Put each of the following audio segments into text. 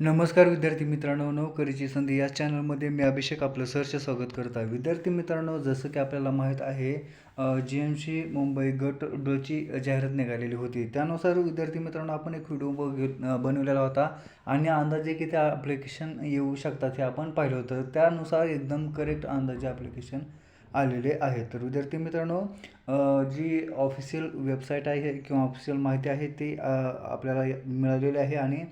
नमस्कार विद्यार्थी मित्रांनो नोकरीची संधी या चॅनलमध्ये मी अभिषेक आपलं सहर्ष स्वागत करत आहे. विद्यार्थी मित्रांनो जसं की आपल्याला माहीत आहे जी एम सी मुंबई गट डोची जाहिरात निघालेली होती. त्यानुसार विद्यार्थी मित्रांनो आपण एक व्हिडिओ बघ बनवलेला होता आणि अंदाजे किती ॲप्लिकेशन येऊ शकतात हे आपण पाहिलं होतं. त्यानुसार एकदम करेक्ट अंदाजे ॲप्लिकेशन आलेले आहेत. तर विद्यार्थी मित्रांनो जी ऑफिशियल वेबसाईट आहे किंवा ऑफिशियल माहिती आहे ती आपल्याला मिळालेली आहे आणि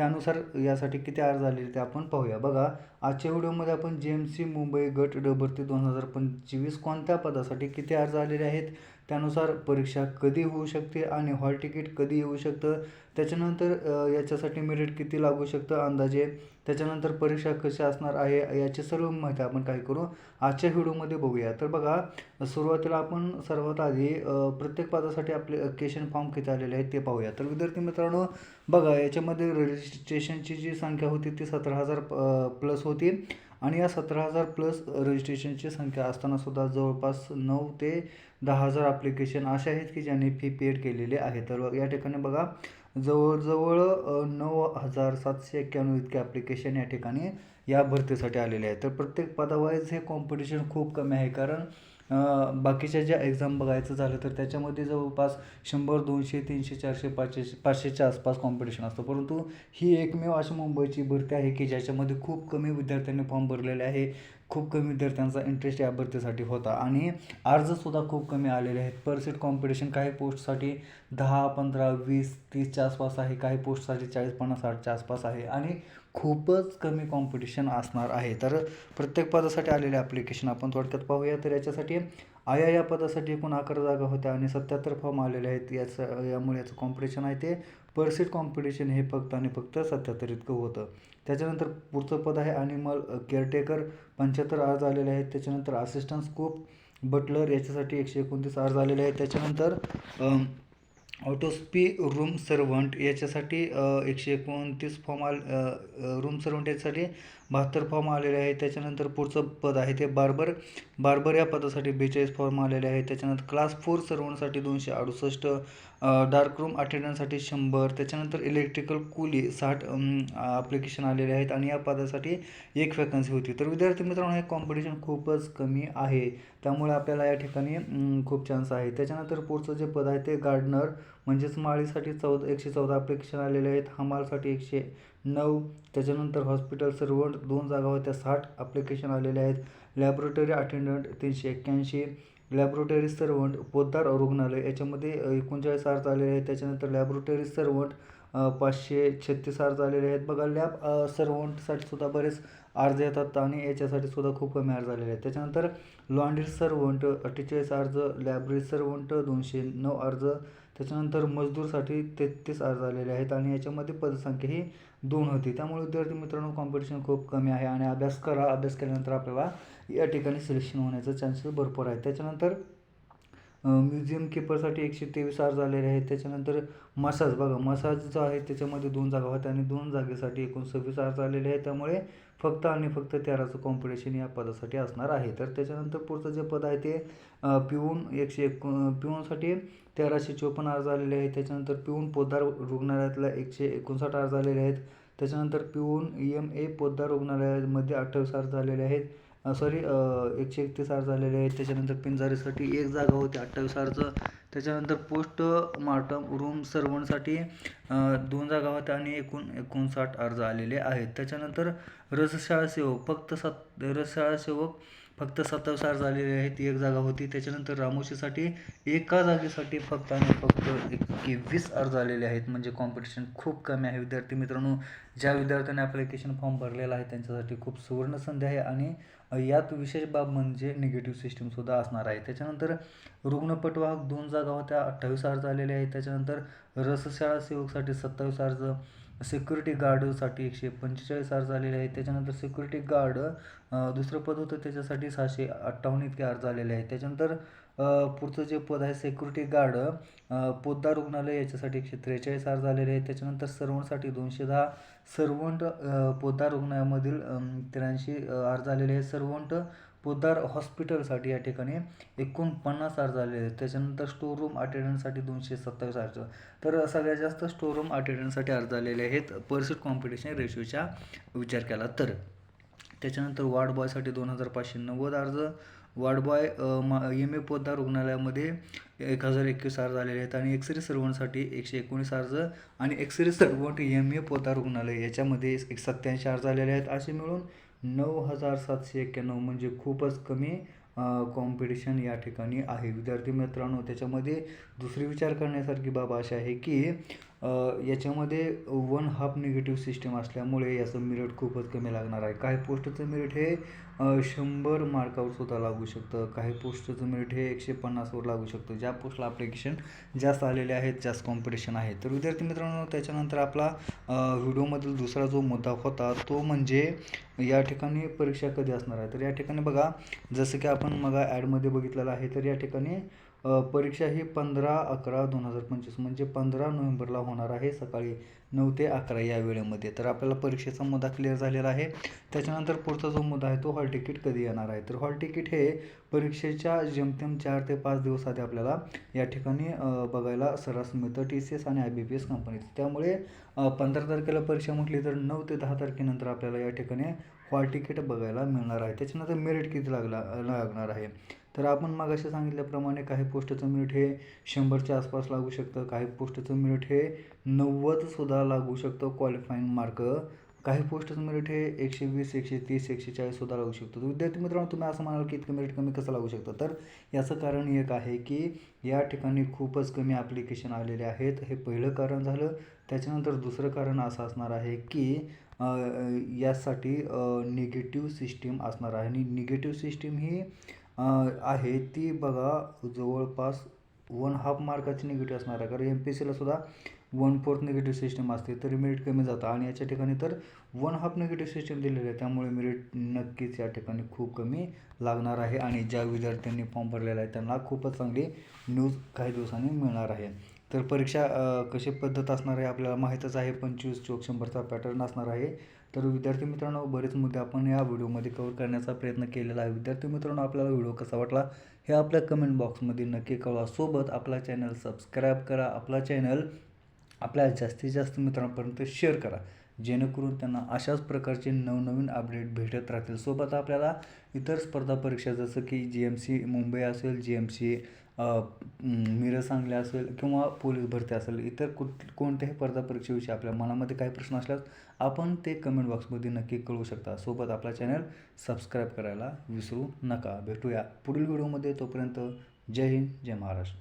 त्यानुसार यासाठी किती अर्ज आलेले ते आपण पाहूया. बघा आजच्या व्हिडिओमध्ये आपण जी एम सी मुंबई गट ड भरती दोन हजार पंचवीस कोणत्या पदासाठी किती अर्ज आलेले आहेत? त्यानुसार परीक्षा कधी होऊ शकते आणि हॉल तिकीट कधी येऊ शकतं? त्याच्यानंतर याच्यासाठी मेरिट किती लागू शकतं अंदाजे? त्याच्यानंतर परीक्षा कशी असणार आहे? याची सर्व माहिती आपण काय करू. आजच्या व्हिडिओमध्ये बघूया. तर बघा सुरुवातीला आपण सर्वात आधी प्रत्येक पदासाठी केशन फॉर्म किती आलेले आहेत ते पाहूया. तर विद्यार्थी मित्रांनो बघा याच्यामध्ये रजिस्ट्रेशनची जी संख्या होती ती सतरा हजार प्लस होती. आणि या सतरा हजार प्लस रजिस्ट्रेशनची संख्या असताना सुद्धा जवळपास नऊ ते दहा हजार ॲप्लिकेशन असे आहेत की ज्यांनी फी पेड केलेली आहे. तर या ठिकाणी बघा जवळजवळ नऊ हजार सातशे एक्क्याण्णव इतके ॲप्लिकेशन या ठिकाणी या भरतीसाठी आलेले आहे तर प्रत्येक पदावाईज हे कॉम्पिटिशन खूप कमी आहे. कारण बाकीच्या ज्या एक्झाम बघायचं झालं तर त्याच्यामध्ये जवळपास शंभर दोनशे तीनशे चारशे पाचशे पाचशेच्या आसपास कॉम्पिटिशन असतं. परंतु ही एकमेव अशी मुंबईची भरती आहे की ज्याच्यामध्ये खूप कमी विद्यार्थ्यांनी फॉर्म भरलेले आहे. खूप कमी विद्यार्थ्यांचा इंटरेस्ट या भरतीसाठी होता. आणि अर्जसुद्धा खूप कमी आलेले आहेत. पर सीट कॉम्पिटिशन काही पोस्टसाठी दहा पंधरा वीस तीसच्या आसपास आहे. काही पोस्टसाठी चाळीस पन्नास साठच्या आसपास आहे. आणि खूपच कमी कॉम्पिटिशन असणार आहे. तर प्रत्येक पदासाठी आलेले ॲप्लिकेशन आपण थोडक्यात पाहूया. तर याच्यासाठी आया या पदासाठी एकूण अकरा जागा होत्या आणि सत्याहत्तर फॉर्म आलेले आहेत. याचं यामुळे याचं कॉम्पिटिशन आहे ते. पर सीट कॉम्पिटिशन हे फक्त आणि फक्त सत्याहत्तर इतकं होतं. त्याच्यानंतर पुढचं पद आहे ॲनिमल केअरटेकर पंच्याहत्तर अर्ज आलेले आहेत. त्याच्यानंतर असिस्टंट स्कूप बटलर याच्यासाठी एकशे एकोणतीस अर्ज आलेले आहेत. त्याच्यानंतर ऑटोस्पी रूम सर्वंट याच्यासाठी एकशे एकोणतीस फॉर्म आल रूम सर्वंट याच्यासाठी बहात्तर फॉर्म आलेले आहे. त्याच्यानंतर पुढचं पद आहे ते बार्बर. बार्बर या पदासाठी बेचाळीस फॉर्म आलेले आहे. त्याच्यानंतर क्लास फोर सर्वांसाठी दोनशे अडुसष्ट डार्क रूम अटेंडन्ससाठी शंभर. त्याच्यानंतर इलेक्ट्रिकल कुली साठ ॲप्लिकेशन आलेले आहेत आणि या पदासाठी एक वॅकन्सी होती. तर विद्यार्थी मित्रांनो हे कॉम्पिटिशन खूपच कमी आहे. त्यामुळे आपल्याला या ठिकाणी खूप चान्स आहे. त्याच्यानंतर पुढचं जे पद आहे ते गार्डनर म्हणजेच माळीसाठी चौदा एकशे चौदा अप्लिकेशन आलेले आहेत. हमालसाठी एकशे नऊ. त्याच्यानंतर हॉस्पिटल सर्वंट दोन जागा होत्या साठ ॲप्लिकेशन आलेले आहेत. लॅबोरेटरी अटेंडंट तीनशे एक्क्याऐंशी. लॅबोरेटरी सर्वंट पोद्दार रुग्णालय. याच्यामध्ये एकोणचाळीस अर्ज आलेले आहेत. त्याच्यानंतर लॅबोरेटरी सर्वंट पाचशे छत्तीस अर्ज आलेले आहेत. बघा लॅब सर्वंटसाठी सुद्धा बरेच अर्ज येतात आणि याच्यासाठी सुद्धा खूप कमी अर्ज आलेले आहेत. त्याच्यानंतर लॉन्ड्री सर्वंट अठ्ठेचाळीस अर्ज. लॅबरी सर्वंट दोनशे नऊ अर्ज. त्याच्यानंतर मजदूरसाठी तेहतीस अर्ज आलेले आहेत आणि याच्यामध्ये पदसंख्या ही दोन होती. त्यामुळे विद्यार्थी मित्रांनो कॉम्पिटिशन खूप कमी आहे आणि अभ्यास करा अभ्यास केल्यानंतर आपल्याला या ठिकाणी सिलेक्शन होण्याचा चान्सेस भरपूर आहेत. त्याच्यानंतर म्युझियम किपरसाठी एकशे तेवीस अर्ज आलेले आहेत. त्याच्यानंतर मसाज बघा मसाज जो आहे त्याच्यामध्ये दोन जागा होत्या आणि दोन जागेसाठी एकूण सव्वीस अर्ज आलेले आहेत. त्यामुळे फक्त आणि फक्त तेराचं कॉम्पिटिशन या पदासाठी असणार आहे. तर त्याच्यानंतर पुढचं जे पद आहे ते पिऊन एकशे एकोण पिऊनसाठी तेराशे चोपन्न अर्ज आलेले आहेत. त्याच्यानंतर पिऊन पोद्दार रुग्णालयातला एकशे एकोणसाठ अर्ज आलेले आहेत. त्याच्यानंतर पिऊन ई एम ए पोद्दार रुग्णालयामध्ये अठ्ठावीस अर्ज आलेले आहेत. सॉरी एकशे एकतीस अर्ज आलेले आहेत. त्याच्यानंतर पिंजारीसाठी एक जागा होती अठ्ठावीस अर्ज त्याच्यानंतर पोस्ट मार्टम रूम सर्वणसाठी दोन जागा होत्या आणि एकूण एकोणसाठ अर्ज आलेले आहेत. त्याच्यानंतर रसशाळा सेवक फक्त सत रसशाळा सेवक फक्त सत्तावीस अर्ज आलेले आहेत एक जागा होती. त्याच्यानंतर रामोशीसाठी एका जागेसाठी फक्त आणि फक्त एकवीस अर्ज आलेले आहेत. म्हणजे कॉम्पिटिशन खूप कमी आहे. विद्यार्थी मित्रांनो ज्या विद्यार्थ्यांनी ॲप्लिकेशन फॉर्म भरलेला आहे त्यांच्यासाठी खूप सुवर्ण संधी आहे. आणि यात विशेष बाब म्हणजे निगेटिव्ह सिस्टीमसुद्धा असणार आहे. त्याच्यानंतर रुग्णपटवाहक दोन जागा होत्या अठ्ठावीस अर्ज आलेले आहेत. त्याच्यानंतर रसशाळा सेवकसाठी सत्तावीस अर्ज सिक्युरिटी गार्डसाठी एकशे पंचेचाळीस अर्ज आलेले आहेत. त्याच्यानंतर सिक्युरिटी गार्ड दुसरं पद होतं त्याच्यासाठी सहाशे अठ्ठावन्न इतके अर्ज आलेले आहेत. त्याच्यानंतर पुढचं जे पद आहे सिक्युरिटी गार्ड पोद्दार रुग्णालय याच्यासाठी एकशे त्रेचाळीस अर्ज आलेले आहेत. त्याच्यानंतर सर्वंटसाठी दोनशे दहा सर्वंट पोद्दार रुग्णालयामधील त्र्याऐंशी अर्ज आलेले आहेत. सर्वंट पोद्दार हॉस्पिटलसाठी या ठिकाणी एकोणपन्नास अर्ज आलेले आहेत. त्याच्यानंतर स्टोर रूम अटेंडंटसाठी दोनशे सत्तावीस अर्ज तर सगळ्यात जास्त स्टोर रूम अटेंडंटसाठी अर्ज आलेले आहेत. पर्सेंट कॉम्पिटिशन रेशोच्या विचार केला तर. त्याच्यानंतर वार्ड बॉयसाठी दोन हजार पाचशे नव्वद अर्ज वार्डबॉय मा एम ए पोद्दार रुग्णालयामध्ये एक हजार एकवीस अर्ज आलेले आहेत आणि एक्सरे सर्वंटसाठी एकशे एकोणीस अर्ज आणि X ray servant M A Poddar रुग्णालय याच्यामध्ये एक सत्याऐंशी अर्ज आलेले आहेत. असे मिळून नऊ हजार सातशे एक्क्याण्णव म्हणजे खूपच कमी कॉम्पिटिशन या ठिकाणी आहे. विद्यार्थी मित्रांनो त्याच्यामध्ये दुसरी विचार करण्यासारखी बाब अशी आहे की याच्यामध्ये वन हाफ निगेटिव्ह सिस्टम असल्यामुळे याचं मेरिट खूपच कमी लागणार आहे. काही पोस्टचं मेरिट हे शंभर मार्कावर सुद्धा लागू शकतं. काही पोस्टचं मेरिट हे एकशे पन्नासवर लागू शकतं. ज्या पोस्टला ॲप्लिकेशन जास्त आलेले आहेत जास्त कॉम्पिटिशन आहे. तर विद्यार्थी मित्रांनो त्याच्यानंतर आपला व्हिडिओमधील दुसरा जो मुद्दा होता तो म्हणजे या ठिकाणी परीक्षा कधी असणार आहे? तर या ठिकाणी बघा जसं की आपण मग ॲडमध्ये बघितलेलं आहे तर या ठिकाणी परीक्षा ही पंधरा अकरा दोन हजार पंचवीस म्हणजे पंधरा नोव्हेंबरला होणार आहे सकाळी नऊ ते अकरा या वेळेमध्ये. तर आपल्याला परीक्षेचा मुद्दा क्लिअर झालेला आहे. त्याच्यानंतर पुढचा जो मुद्दा आहे तो हॉल तिकीट कधी येणार आहे? तर हॉल तिकीट हे परीक्षेच्या जेमतेम चार ते पाच दिवस आधी आपल्याला या ठिकाणी बघायला सर्रास मिळतं. टी सी एस आणि आय बी पी एस कंपनीत त्यामुळे पंधरा तारखेला परीक्षा म्हटली तर नऊ ते दहा तारखेनंतर आपल्याला या ठिकाणी हॉल तिकीट बघायला मिळणार आहे. त्याच्यानंतर मेरिट किती लागला लागणार आहे? तर आपण मग असे सांगितल्याप्रमाणे काही पोस्टचं मिनिट हे शंभरच्या आसपास लागू शकतं काही पोस्टचं मिनिट हे नव्वदसुद्धा लागू शकतं क्वालिफाईंग मार्क काही पोस्टचं मेरिट हे एकशे वीस एकशे तीस एकशे चाळीससुद्धा लागू शकतो. विद्यार्थी मित्रांनो तुम्ही असं म्हणाल की इतकं मेरिट कमी कसं लागू शकतं? तर याचं कारण एक आहे की या ठिकाणी खूपच कमी ॲप्लिकेशन आलेले आहेत. हे पहिलं कारण झालं. त्याच्यानंतर दुसरं कारण असं असणार आहे की यासाठी निगेटिव्ह सिस्टीम असणार आहे. आणि निगेटिव्ह सिस्टीम ही आहे. ती बघा जवळपास वन हाफ मार्काची निगेटिव्ह असणार आहे. कारण एम पी सीला सुद्धा वन फोर्थ निगेटिव्ह सिस्टम असते. तरी मेरिट कमी जातं. आणि याच्या ठिकाणी तर वन हाफ निगेटिव्ह सिस्टम दिलेली आहे. त्यामुळे मेरिट नक्कीच या ठिकाणी खूप कमी लागणार आहे. आणि ज्या विद्यार्थ्यांनी फॉर्म भरलेला आहे त्यांना खूपच चांगली न्यूज काही दिवसांनी मिळणार आहे. तर परीक्षा कशी पद्धत असणार आहे आपल्याला माहीतच आहे. पंचवीस चोक शंभरचा पॅटर्न असणार आहे. तर विद्यार्थी मित्रांनो बरेच मुद्दे आपण या व्हिडिओमध्ये कवर करण्याचा प्रयत्न केलेला आहे. विद्यार्थी मित्रांनो आपल्याला व्हिडिओ कसा वाटला हे आपल्या कमेंट बॉक्समध्ये नक्की कळवा. सोबत आपला चॅनल सबस्क्राईब करा. आपला चॅनल आपल्या जास्तीत जास्त मित्रांपर्यंत शेअर करा. जेणेकरून त्यांना अशाच प्रकारचे नवनवीन अपडेट भेटत राहतील. सोबत आपल्याला इतर स्पर्धा परीक्षा जसं की जी एम सी मुंबई असेल G M C Miraj Sangli असेल किंवा पोलीस भरती असेल इतर कुठ कोणत्याही स्पर्धा परीक्षेविषयी आपल्या मनामध्ये काही प्रश्न असल्यास आपण ते कमेंट बॉक्समध्ये नक्की कळू शकता. सोबत आपला चॅनल सबस्क्राईब करायला विसरू नका. भेटूया पुढील व्हिडिओमध्ये तोपर्यंत जय हिंद जय महाराष्ट्र.